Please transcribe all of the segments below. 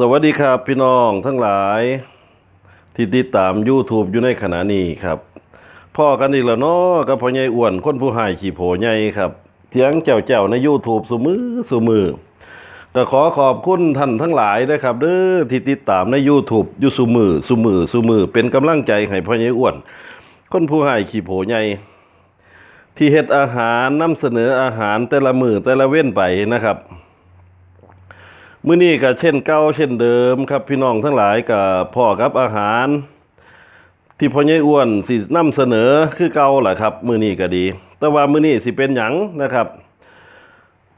สวัสดีครับพี่น้องทั้งหลาย ที่ติดตาม YouTube อยู่ในขณะนี้ครับพ่อกันอีกแล้วเนาะกับพ่อใหญ่อ้วนคนผู้หายขี่โผใหญ่ครับเถียงเจ้าเจ้าใน YouTube สุมือสุมือก็ขอขอบคุณท่านทั้งหลายนะครับเด้อที่ติดตามใน YouTube อยู่สุมือสุมือสุมือเป็นกำลังใจให้พ่อใหญ่อ้วน คนผู้หายขี่โผใหญ่ที่เฮ็ดอาหารนำเสนออาหารแต่ละมือแต่ละเว้นไปนะครับ มื้อนี้ก็เช่นเก่าเช่นเดิมครับ พี่น้องทั้งหลายกับพ่อกับอาหาร ที่พ่อใหญ่อ้วนสินำเสนอคือเก่าแหละครับ มื้อนี้ก็ดี แต่ว่ามื้อนี้สิเป็นหยังนะครับ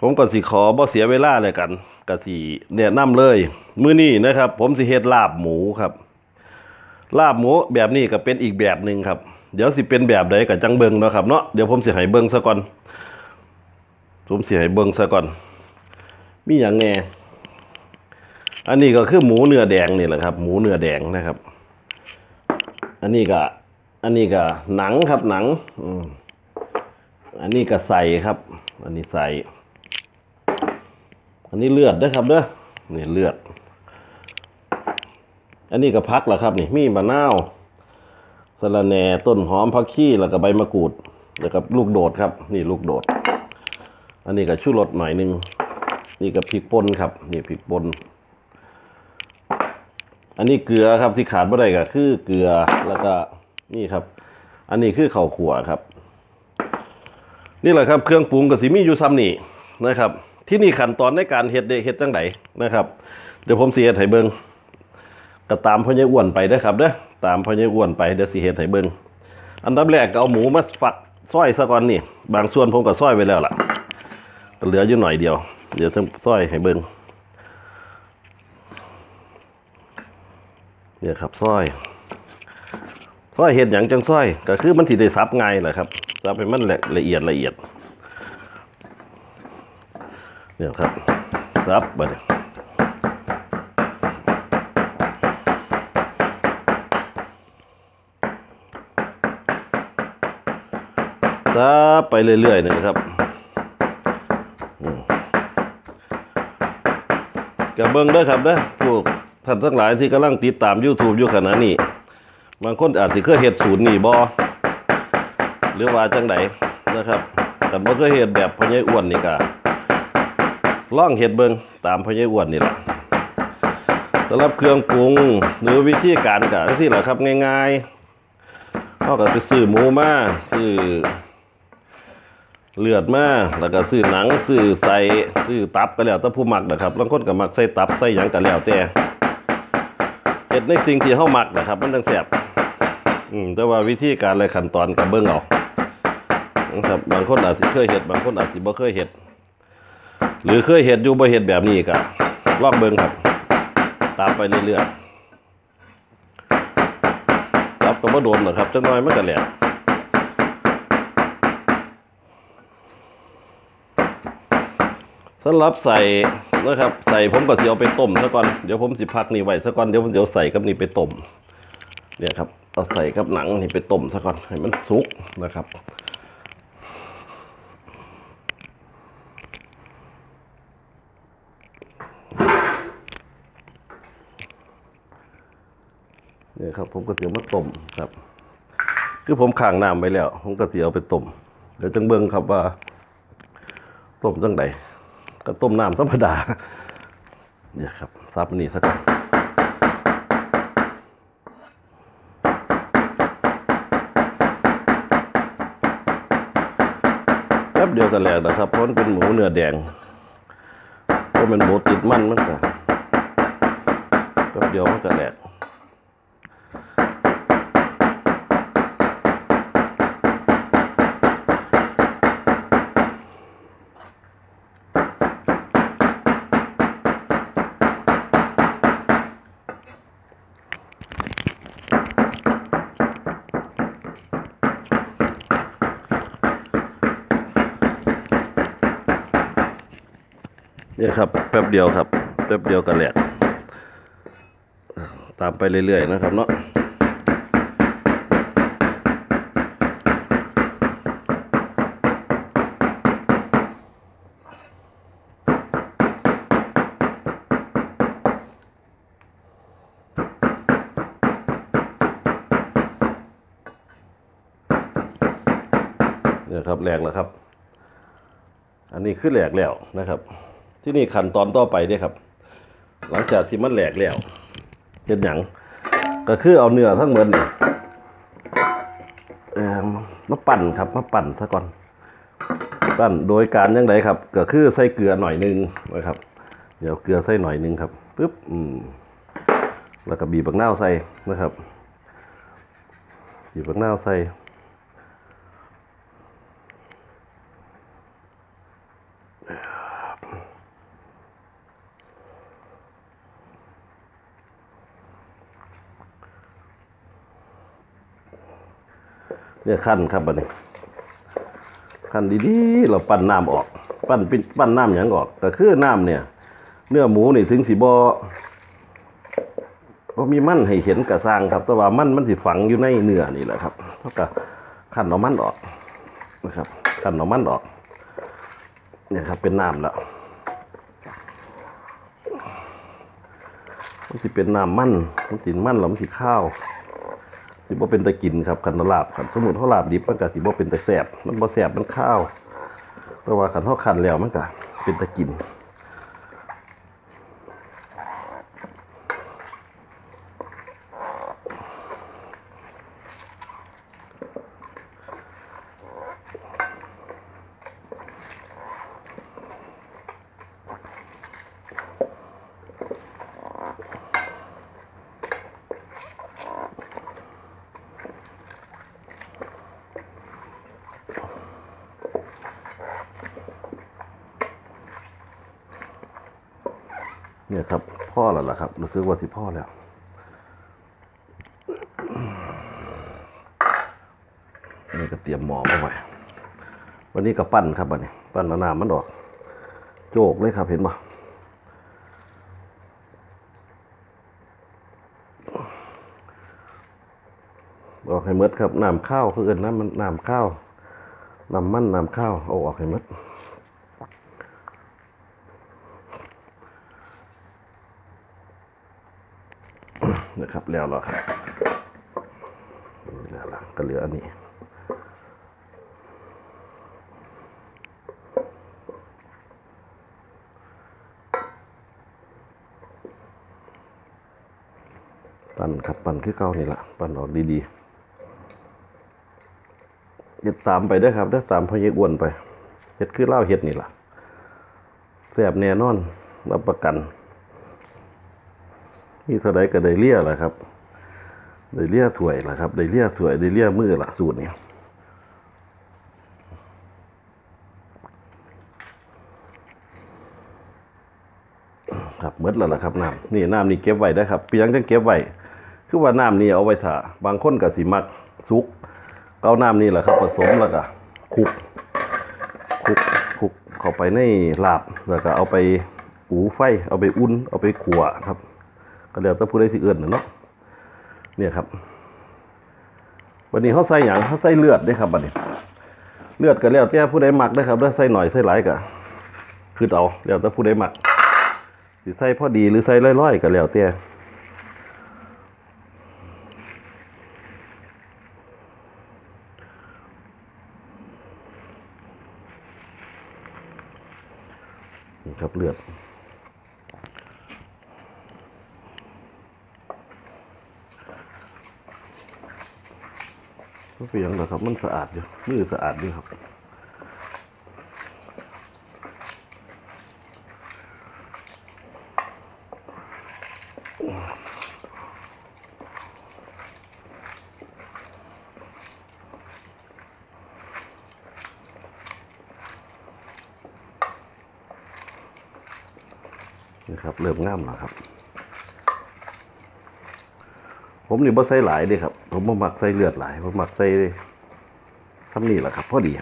ผมก็สิขอบ่เสียเวลาเลยกันก็สิแนะนำเลย มื้อนี้นะครับ ผมสิเฮ็ดลาบหมูครับ ลาบหมูแบบนี้ก็เป็นอีกแบบหนึ่งครับ เดี๋ยวสิเป็นแบบใดก็จังเบิงเนาะครับเนาะเดี๋ยวผมสิให้เบิงซะก่อนผมสิให้เบิงซะก่อน มีหยังแหน่ อันนี้ก็คือหมูเนื้อแดงนี่แหละครับ หมูเนื้อแดงนะครับ อันนี้ก็ อันนี้ก็หนังครับหนังอืมอันนี้ก็ใส่ครับ อันนี้ใส่ อันนี้เลือดนะครับเด้อนี่เลือด อันนี้ก็พักแหละครับ นี่มีมะนาวสะระแหน่ต้นหอมผักชีแล้วก็ใบมะกรูดแล้วก็ลูกโดดครับ นี่ลูกโดด อันนี้ก็ชูรสหน่อยหนึง นี่ก็พริกป่นครับ นี่พริกป่น อันนี้เกลือครับที่ขาดไม่ได้ก็คือเกลือแล้วก็นี่ครับ อันนี้คือข้าวขั่วครับ นี่แหละครับเครื่องปรุงกับสีมีอยู่ซ้ำนี่นะครับ ที่นี่ขั้นตอนในการเฮ็ดเดเฮ็ดจังไดนะครับ เดี๋ยวผมสิเฮ็ดให้เบิ่งก็ตามพ่อใหญ่อ้วนไปเด้อครับเด้อตามพ่อใหญ่อ้วนไปเดี๋ยวสิเฮ็ดให้เบิ่งอันดับแรกก็เอาหมูมาฝักซอยซะก่อนนี่ บางส่วนผมก็ซอยไว้แล้วล่ะเหลืออยู่หน่อยเดียว เดี๋ยวจะซอยให้เบิ่ง เนี่ยครับซอยซอยเห็ดอย่างจังซอย ก็คือมันที่ได้ซับง่ายแหละครับซับให้มันละละเอียดละเอียดเนี่ยครับซับไปเลยซับไปเรื่อยๆนี่ครับกับเบิ้งด้อครับเด้อ ท่านทั้งหลายที่กำลังติดตาม YouTube อยู่ขณะนี้ บางคนอาจสิเคยเฮ็ดศูนย์นี่บ่หรือว่าจังไดนะครับแต่บ่เคยเฮ็ดแบบพ่อใหญ่อ้วนนี่ก็ล่องเฮ็ดเบิงตามพ่อใหญ่อ้วนนี่แหละสำหรับเครื่องปรุงหรือวิธีการก็จังซี่แหละครับง่ายๆเฮาก็ไปซื้อหมูมาซื้อเลือดมาแล้วก็ซื้อหนังซื้อใส่ซื้อตับก็แล้วแต่ผู้มักนะครับบางคนก็มักใส่ตับใส่หยังก็แล้วแต่ เฮ็ดในสิ่งที่เฮามักนะครับ มันจังแซ่บอืมแต่ว่าวิธีการและขั้นตอนก็เบิ่งเอานะครับบางคนอาจสิเคยเฮ็ดบางคนอาจสิบ่เคยเฮ็ดหรือเคยเฮ็ดอยู่บ่เฮ็ดแบบนี้ก็ลองเบิ่งครับตามไปเรื่อยๆรับก็บ่โดนหรอกครับจักหน่อยมันก็แหลกสำหรับใส่ นะครับใส่ผมก็สิเอาไปต้มซะก่อนเดี๋ยวผมสิพักนี่ไว้ซะก่อนเดี๋ยวผมเดี๋ยวใส่กับนี่ไปต้มเนี่ยครับเอาใส่กับหนังนี่ไปต้มซะก่อนให้มันสุกนะครับเนี่ยครับผมก็เสียมาต้มครับ คือผมข้างน้ำไปแล้ว ผมก็เสียเอาไปต้มเดี๋ยวจังเบิ่งครับว่าต้มจังใด ก็ต้มน้ำธรรมดาเนี่ยครับซับนี่สักแป๊บเดียวกันแหล้วนะครับเพราะมันเป็นหมูเนื้อแดงเพราะมันหมูติดมันมันก็แป๊บเดียวมันก็แหลก นี่ครับแป๊บเดียวครับแป๊บเดียวกันแหลกตามไปเรื่อยๆนะครับเนาะเนี่ยครับแหลกแล้วครับ อันนี้ขึ้นแหลกแล้วนะครับ ที่นี่ขั้นตอนต่อไปเด้ครับ หลังจากที่มันแหลกแล้วเป็นหยังก็คือเอาเนื้อทั้งหมดนี่เอ่อมาปั่นครับมาปั่นซะก่อน ปั้นโดยการยังไงครับ ก็คือใส่เกลือหน่อยนึงนะครับ เดี๋ยวเกลือใส่หน่อยนึงครับปึ๊บอืมแล้วก็บีบบักนาวใส่นะครับบีบบักนาวใส่ เนี่ยขั้นครับบัดนี้ขั้นดีๆเราปั้นน้ำออก ปั้นป็นปั้นน้ำหยังออกก็คือน้ำเนี่ย เนื้อหมูนี่ถึงสีบอบ่มีมันให้เห็นกระสร้างครับ แต่ว่ามันมันสิฝังอยู่ในเนื้อนี่แหละครับเท่ากับขั้นเอามันออกนะครับขั้นเอามันออกเนี่ยครับเป็นน้ำแล้วมันสิเป็นน้ำมันมันสิมันแล้วมันสิข้าว สิบ่เป็นตะกินครับขันลาบขันสมุนข้าวลาบดิบมันก็สิบ่เป็นตะแสบมันบ่แสบมันข้าวแต่ว่าขันเขาขันแล้วมันก็เป็นตะกิน เนี่ยครับ พ่อแล้วล่ะครับรู้สึกว่าสิพ่อแล้วนี่ก็เตรียมหมอมาไว้วันนี้ก็ปั้นครับวันนี้ปั้นเอาน้ำมันออก โจกเลยครับเห็นปะออกให้มดครับน้ำข้าวคือเอินน้ำมันน้ำข้าวน้ำมันน้ำข้าวเอาออกให้มด นะครับแล้วแล้วครับแล้วแล้วก็เหลืออันนี้ปั่นครับปั่นคือเก่านี่แหละปั่นออกดีๆเฮ็ดตามไปเด้ครับเด้อตามพอเยกอ้วนไปเฮ็ดคือเล่าเฮ็ดนี่แหละแซ่บแน่นอนรับประกัน นี่เท่าใดก็ได้เลี่ยแหละครับได้เลี่ยถ้วยละครับได้เลี่ยถ้วยได้เลี่ยมือละสูตรนี้ครับหมดแล้วล่ะครับน้ำนี่น้ำนี่เก็บไว้ได้ครับเพียงจังเก็บไว้คือว่าน้ำนี่เอาไว้ถ่าบางคนก็สิมักสุกเอาน้ำนี่แหละครับ ผสมแล้วก็คลุกคลุกคลุกเข้าไปในลาบแล้วก็เอาไปอูไฟ เอาไปอุ่น เอาไปขัวครับ ก็แล้วแต่ผู้ใดสิเอื้อนน่ะเนาะเนี่ยครับวันนี้เขาใส่หยังเขาใส่เลือดเด้ครับบัดนี้เลือดก็แล้วแต่ผู้ใดหมักเด้ครับเด้อใส่หน่อยใส่หลายก็คือเอาแล้วแต่ผู้ใดหมักสิใส่พอดีหรือใส่ร้อยๆก็แล้วแต่นี่ครับเลือด ก็เปลี่ยนนะครับ มันสะอาดอยู่มือสะอาดดีครับนี่ครับเริ่มง่ามแล้วครับ ผมนี่บ่ใส่หลายเด้ครับ ผมบ่มักใส่เลือดหลายผมมักใส่ทำนี่แหละครับพอดี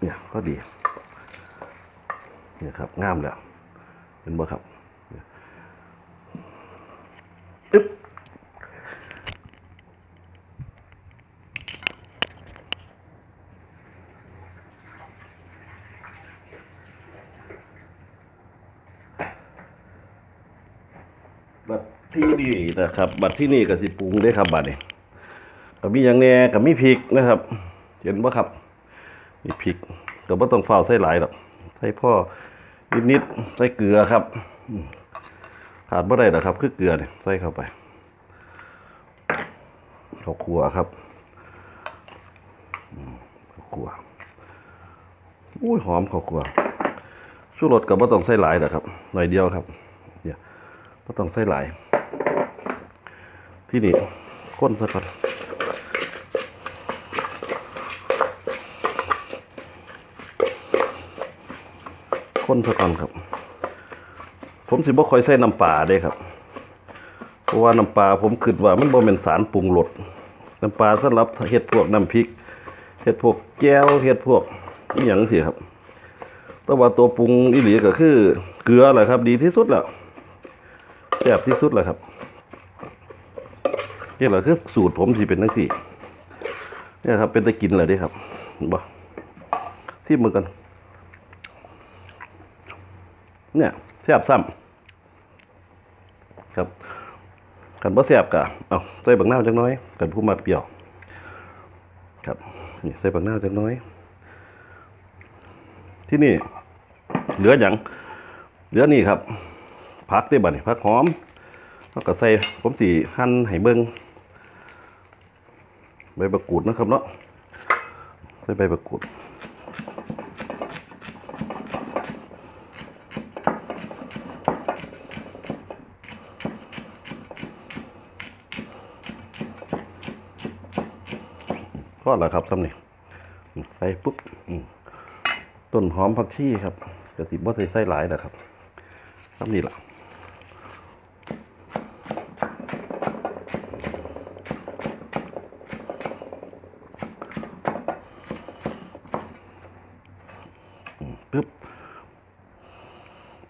เนี่ยพอดี เนี่ยครับงามแล้วเป็นบ่ครับเนี่ยอึ๊บ บัดที่นี่นะครับ บัดที่นี่ก็สิปรุงได้ครับบัดนี่ก็ก็มีอย่างแน่ก็มีพริกนะครับ เห็นบ่ครับ มีพริกก็บ่าต้องเฝ้าใส่หลายดอกใส่พ่อนิดๆใส่เกลือครับขาดบ่ได้ดอกครับ คือเกลือเนี่ยใส่เข้าไปข้าวคั่วครับข้าวคั่วอุ้ยหอมข้าวคั่วชูรสก็บ่ต้องใส่หลายดอกครับหน่อยเดียวครับ บ่ต้องใส่หลาย ที่นี่ข้นซะก่อนคนซะก่อนครับ ผมสิบ่ค่อยใส่น้ำปลาเด้ครับ เพราะว่าน้ำปลาผมคิดว่ามันบ่แม่นสารปรุงรสน้ำปลาสำหรับเฮ็ดพวกน้ำพริกเฮ็ดพวกแจ่วเฮ็ดพวกอหยังสิครับแต่ว่าตัวปรุงอีหลีก็คือเกลือแหละครับ ดีที่สุดแล้ว ซ่บที่สุดแหละครับนี่แหละคือสูตรผมที่เป็นจังซี่เนี่ยครับเป็นตะกินเลยเด้ครับบ่ที่มือกัน เนี่ยแซ่บซ้ำครับกันบ่แซ่บกะเอาใส่บักหน้าจักน้อย กันผู้มักเปรี้ยว ครับนี่ใส่บักหน้าจักน้อย ที่นี่ เหลืออย่างเหลือนี่ครับ ผักได้บัดนี่ผักหอมแล้วก็ใส่ผมสีหั่นให้เบิ่งใบมะกูดนะครับเนาะใส่ใบมะกูดก็แล้วครับสำนี่ใส่ปุ๊บต้นหอมผักชีครับกระสิบ่ใส่ไส้หลายนะครับสำนี่แหละ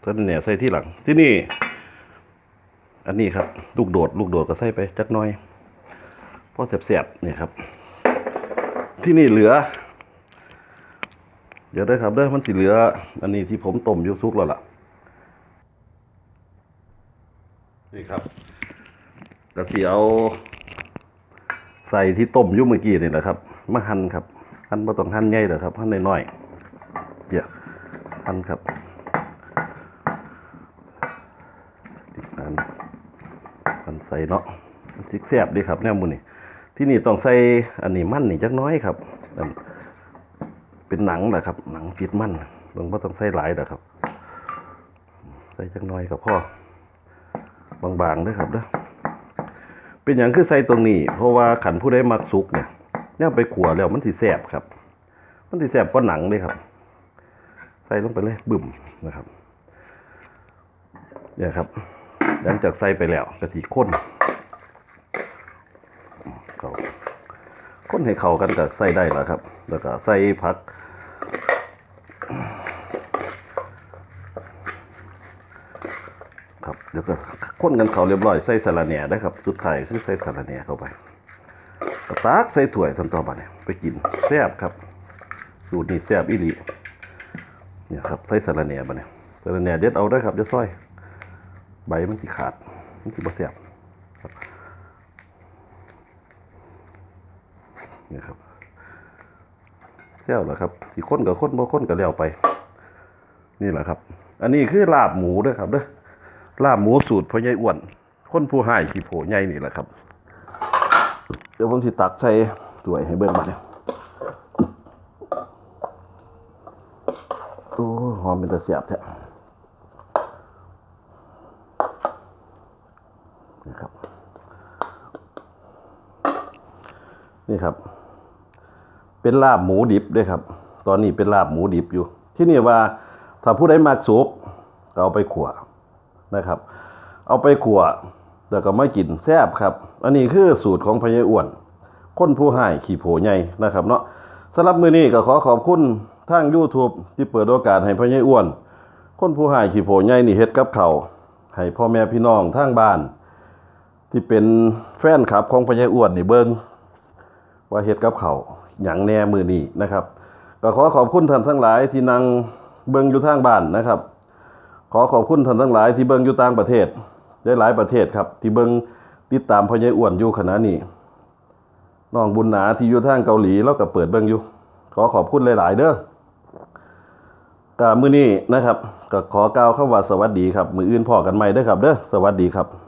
ต้นเนี่ยใส่ที่หลัง ที่นี่ อันนี้ครับ ลูกโดด ลูกโดดก็ใส่ไปจักน้อยพอเสียบๆเนี่ยครับ ที่นี่เหลือ เดี๋ยวได้ครับเด้อมันสิเหลือ อันนี้ที่ผมต้มอยูซุกแล้วล่ะ นี่ครับกระเสียวใส่ที่ต้มยุ่เมื่อกี้นี่แหละครับมาหั่นครับหั่นบ่ต้องหั่นใหญ่หรอครับหั่นน้อยๆเดี๋ยวหั่นครับหั่นหั่นใส่เนาะมันสิแซบดีครับแนวมือนี้ที่นี่ต้องใส่อันนี้มั่นนี่จักน้อยครับ เป็นหนังแหละครับ หนังติดมั่นลงว่าต้องใส่หลายนะครับ ใส่จักน้อยกับพ่อบางๆด้วยครับเด้อเป็นอย่างคือใส่ตรงนี้ เพราะว่าขันผู้ใดมักสุกเนี่ยเนี่ยไปขัวแล้วมันสิแสบครับ มันสิแสบก็หนังเลยครับ ใส่ลงไปเลยบึ่มนะครับเนี่ยครับ หลังจากใส่ไปแล้วกะทิข้นเขาคนให้เข้ากันก็ใส่ได้แล้วครับ แล้วก็ใส่ผักครับเดี๋ยวก็คนกันเขาเรียบร้อยใส่สาระแหน่ได้ครับ สุดท้ายคือใส่สาระแหน่เข้าไปกระตากใส่ถ้วยทันต่อไปเนี่ยไปกินแซ่บครับ สูตรนี้แซ่บอีหลีเนี่ยครับใส่สาระแหน่บะเนี่ยสาระแหน่เด็ดเอาได้ครับเดี๋ยวซอย ใบมันสิขาด มันสิบ่แซ่บนี่ครับเซี่ยวเหรอครับสีข้นกับข้นบ่ข้นกับแล้วไป นี่แหละครับ อันนี้คือลาบหมูด้อครับเด้อลาบหมูสูตรพ่อใหญ่อ้วนคนผู้ให้ขี้โผใหญ่นี่แหละครับ เดี๋ยวผมสิตักใส่ถ้วยให้เบิ่งมาเนี่ยโอ้หอมเป็นตะเสียบแท้นี่ครับ นี่ครับ เป็นลาบหมูดิบด้วยครับ ตอนนี้เป็นลาบหมูดิบอยู่ ที่นี่ว่าถ้าผู้ใดมักสุกเอาไปขัวนะครับ เอาไปขัวแล้วก็ไมากินแซ่บครับ อันนี้คือสูตรของพญายอ้วน คนผู้ให้ขี่โผใหญ่นะครับเนาะสำหรับมือนี้ก็ขอขอบคุณทาง YouTube ที่เปิดโอกาสให้พญายอ้วน คนผู้ให้ขี่โผใหญ่นี่เฮ็ดกับเขาให้พ่อแม่พี่น้องทางบ้าน ที่เป็นแฟนคลับของพญายอ้วนนี่เบิ่ง ว่าเฮ็ดกับเขาหยังแหน่มือนี้นะครับ ก็ขอขอบคุณท่านทั้งหลายที่นั่งเบิ่งอยู่ทางบ้านนะครับ ขอขอบคุณท่านทั้งหลายที่เบิ่งอยู่ต่างประเทศได้หลายประเทศครับ ที่เบิ่งติดตามพ่อใหญ่อ้วนอยู่ขณะนี้น้องบุญหนาที่อยู่ทางเกาหลีเราก็เปิดเบิ่งอยู่ ขอขอบคุณหลาย ๆ เด้อก็มื้อนี้นะครับ ก็ขอกล่าวคำว่าสวัสดีครับ มื้ออื่นพอกันใหม่เด้อครับ เด้อสวัสดีครับ